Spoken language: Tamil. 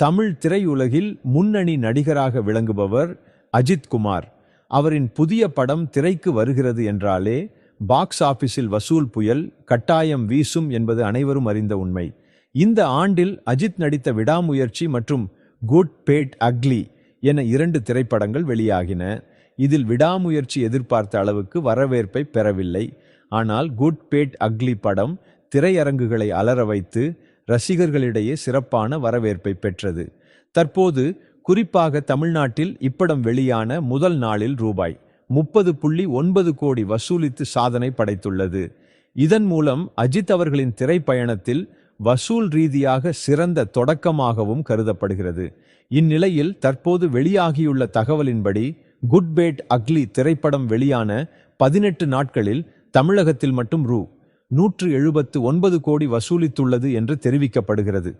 தமிழ் திரையுலகில் முன்னணி நடிகராக விளங்குபவர் அஜித் குமார். அவரின் புதிய படம் திரைக்கு வருகிறது என்றாலே பாக்ஸ் ஆபீஸில் வசூல் புயல் கட்டாயம் வீசும் என்பது அனைவரும் அறிந்த உண்மை. இந்த ஆண்டில் அஜித் நடித்த விடாமுயற்சி மற்றும் குட் பேட் அக்லி என இரண்டு திரைப்படங்கள் வெளியாகின. இதில் விடாமுயற்சி எதிர்பார்த்த அளவுக்கு வரவேற்பை பெறவில்லை. ஆனால் குட் பேட் அக்லி படம் திரையரங்குகளை அலற வைத்து ரசிகர்களிடையே சிறப்பான வரவேற்பை பெற்றது. தற்போது குறிப்பாக தமிழ்நாட்டில் இப்படம் வெளியான முதல் நாளில் ரூபாய் முப்பது புள்ளி ஒன்பது கோடி வசூலித்து சாதனை படைத்துள்ளது. இதன் மூலம் அஜித் அவர்களின் திரைப்பயணத்தில் வசூல் ரீதியாக சிறந்த தொடக்கமாகவும் கருதப்படுகிறது. இந்நிலையில் தற்போது வெளியாகியுள்ள தகவலின்படி குட் பேட் அக்லி திரைப்படம் வெளியான பதினெட்டு நாட்களில் தமிழகத்தில் மட்டும் ரூ. நூற்று எழுபத்து ஒன்பது கோடி வசூலித்துள்ளது என்று தெரிவிக்கப்படுகிறது.